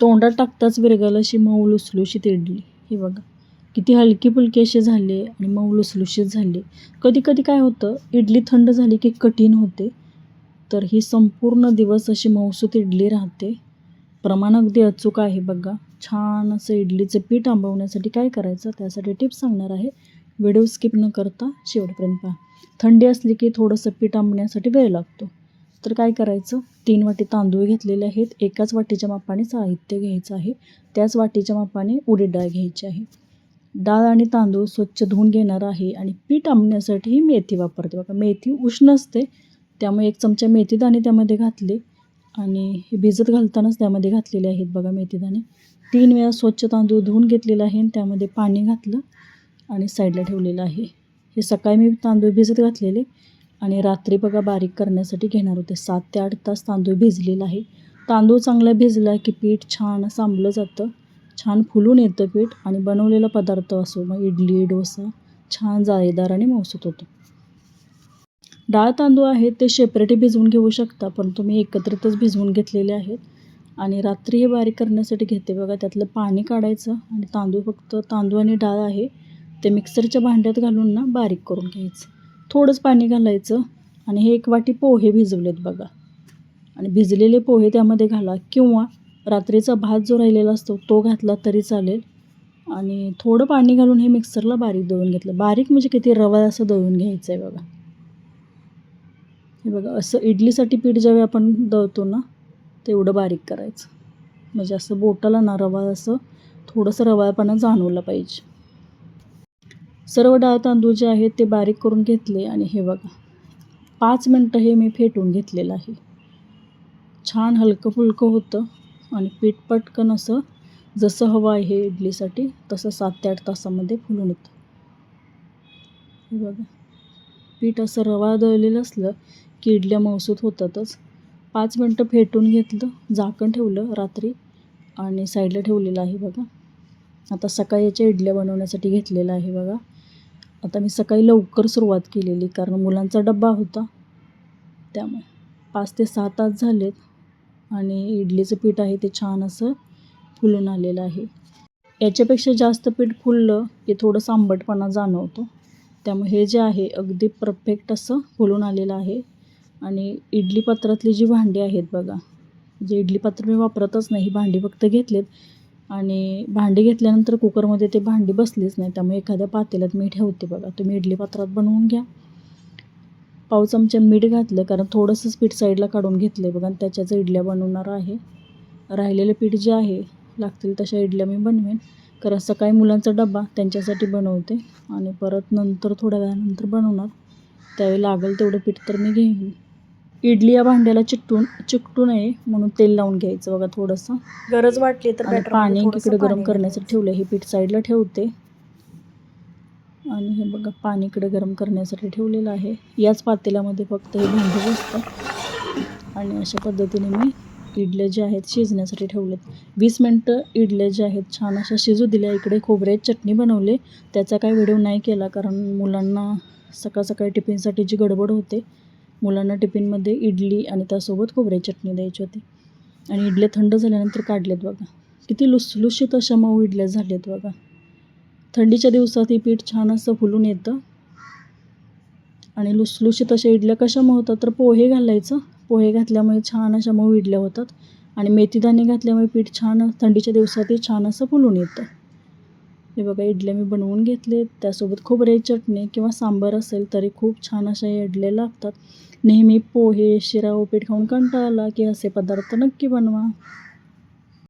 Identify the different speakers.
Speaker 1: तोंडात टाकताच विरघळलं अशी मऊ लुसलुशीत इडली ही बघा किती हलकी फुलकी असे झाले आणि मऊ लुसलुशीत झाले. कधी कधी काय होतं इडली थंड झाली की कठीण होते. तर ही संपूर्ण दिवस अशी मऊसूत इडली राहते. प्रमाण अगदी अचूक आहे बघा. छान असं इडलीचं पीठ आंबवण्यासाठी काय करायचं त्यासाठी टिप्स सांगणार आहे. व्हिडिओ स्किप न करता शेवटपर्यंत पहा. थंडी असली की थोडंसं पीठ आंबण्यासाठी वेळ लागतो. तर काय करायचं? तीन वाटी तांदूळ घेतलेले आहेत. एकाच वाटीच्या मापाने साहित्य घ्यायचं आहे. त्याच वाटीच्या मापाने उडीद डाळ घ्यायची आहे. डाळ आणि तांदूळ स्वच्छ धुवून घेणार आहे आणि पीठ आंबण्यासाठी ही मेथी वापरते. बघा मेथी उष्ण असते त्यामुळे एक चमचा मेथीदाणे त्यामध्ये घातले आणि हे भिजत घालतानाच त्यामध्ये घातलेले आहेत बघा मेथीदाणे तीन वेळा स्वच्छ तांदूळ धुवून घेतलेला आहे आणि त्यामध्ये पाणी घातलं आणि साईडला ठेवलेलं आहे. हे सकाळी मी तांदूळ भिजत घातलेले. आणि रात्री बघा बारीक करण्यासाठी घेणार होते. सात ते आठ तास तांदूळ भिजलेला आहे. तांदूळ चांगला भिजला की पीठ छान सांबलं जातं. छान फुलून येतं पीठ आणि बनवलेला पदार्थ असो मग इडली डोसा छान जाळीदार आणि मौसूत होतो. डाळ तांदूळ आहेत ते शेपरेटी भिजवून घेऊ शकता पण तुम्ही एकत्रितच भिजवून घेतलेले आहेत. आणि रात्री हे बारीक करण्यासाठी घेते बघा त्यातलं पाणी काढायचं आणि तांदूळ फक्त तांदूळ आणि डाळ आहे ते मिक्सरच्या भांड्यात घालून ना बारीक करून घ्यायचं. थोडंच पाणी घालायचं आणि हे एक वाटी पोहे भिजवलेत बघा. आणि भिजलेले पोहे त्यामध्ये घाला किंवा रात्रीचा भात जो राहिलेला असतो तो घातला तरी चालेल. आणि थोडं पाणी घालून हे मिक्सरला बारीक दळून घेतलं. बारीक म्हणजे किती? रवा असं दळून घ्यायचं आहे बघा. हे बघा असं इडलीसाठी पीठ ज्यावेळी आपण दळतो ना तेवढं बारीक करायचं. म्हणजे असं बोटाला ना रवा असं थोडंसं रवाळपणा जाणवलं पाहिजे. सर्व डाळ तांदूळ जे आहेत ते बारीक करून घेतले आणि हे बघा पाच मिनटं हे मी फेटून घेतलेलं आहे. छान हलकं फुलकं होतं आणि पीठ पटकन असं जसं हवं आहे इडलीसाठी तसं सात ते आठ तासामध्ये फुलून येतं. हे बघा पीठ असं रवा दळलेलं असलं की इडल्या मौसूत होतातच. पाच मिनटं फेटून घेतलं झाकण ठेवलं रात्री आणि साईडला ठेवलेलं आहे बघा. आता सकाळीच्या इडल्या बनवण्यासाठी घेतलेलं आहे बघा. आता मी सकाळी लवकर सुरुवात केलेली कारण मुलांचा डब्बा होता. त्यामुळे पाच ते सहा तास झालेत आणि इडलीचं पीठ आहे ते छान असं फुलून आलेलं आहे. याच्यापेक्षा जास्त पीठ फुललं की थोडंसं आंबटपणा जाणवतो. त्यामुळे हे जे आहे अगदी परफेक्ट असं फुलून आलेलं आहे. आणि इडली पात्रातली जी भांडी आहेत बघा जे इडली पात्र मी वापरतच नाही भांडी फक्त घेतलेत आणि भांडी घेतल्यानंतर कुकरमध्ये ते भांडी बसलीच नाही त्यामुळे एखाद्या पातेल्यात मी ठेवते बघा. तुम्ही इडली पात्रात बनवून घ्या. पाव चमचा मीठ घातलं कारण थोडंसंच पीठ साईडला काढून घेतलं आहे बघा आणि त्याच्याच इडल्या बनवणार आहे. राहिलेलं पीठ जे आहे लागतील तशा इडल्या मी बनवेन. कारण सकाळी मुलांचा डबा त्यांच्यासाठी बनवते आणि परत नंतर थोड्या वेळानंतर बनवणार. त्यावेळी लागेल तेवढं पीठ तर मी घेईन. इडली या भांड्याला चिकटून चिकटू नये म्हणून तेल लावून घ्यायचं. बघा थोडंसं.
Speaker 2: गरज वाटली तर बॅटर
Speaker 1: पाणी इकडे गरम करण्यासाठी ठेवलं हे पीठ साईडला ठेवते. आणि हे बघा पाणी इकडे गरम करण्यासाठी ठेवलेलं आहे. याच पातेल्यामध्ये फक्त हे भांडं बसतं आणि अशा पद्धतीने मी इडल्या ज्या आहेत शिजण्यासाठी ठेवलेत. वीस मिनटं इडल्या ज्या आहेत छान अशा शिजू दिल्या. इकडे खोबऱ्याची चटणी बनवले. त्याचा काही व्हिडिओ नाही केला कारण मुलांना सकाळ सकाळी टिफिनसाठी जी गडबड होते मुलांना टिफिनमध्ये इडली आणि त्यासोबत खोबऱ्याची चटणी द्यायची होती. आणि इडल्या थंड झाल्यानंतर काढलेत बघा. किती लुसलुशीत अशा मऊ इडल्या झाल्यात बघा. थंडीच्या दिवसात ही पीठ छान असं फुलून येतं. आणि लुसलुशीत अशा इडल्या कशा मऊ होतात? तर पोहे घालायचं. पोहे घातल्यामुळे छान अशा मऊ इडल्या होतात. आणि मेथीदाणे घातल्यामुळे पीठ छान थंडीच्या दिवसातही छान असं फुलून येतं. हे बघा इडल्या मी बनवून घेतले त्यासोबत खोबऱ्याची चटणी किंवा सांबार असेल तरी खूप छान अशा इडल्या लागतात. नेहमी पोहे शिरा उपीट खाऊन कंटाळा आला की असे पदार्थ नक्की बनवा.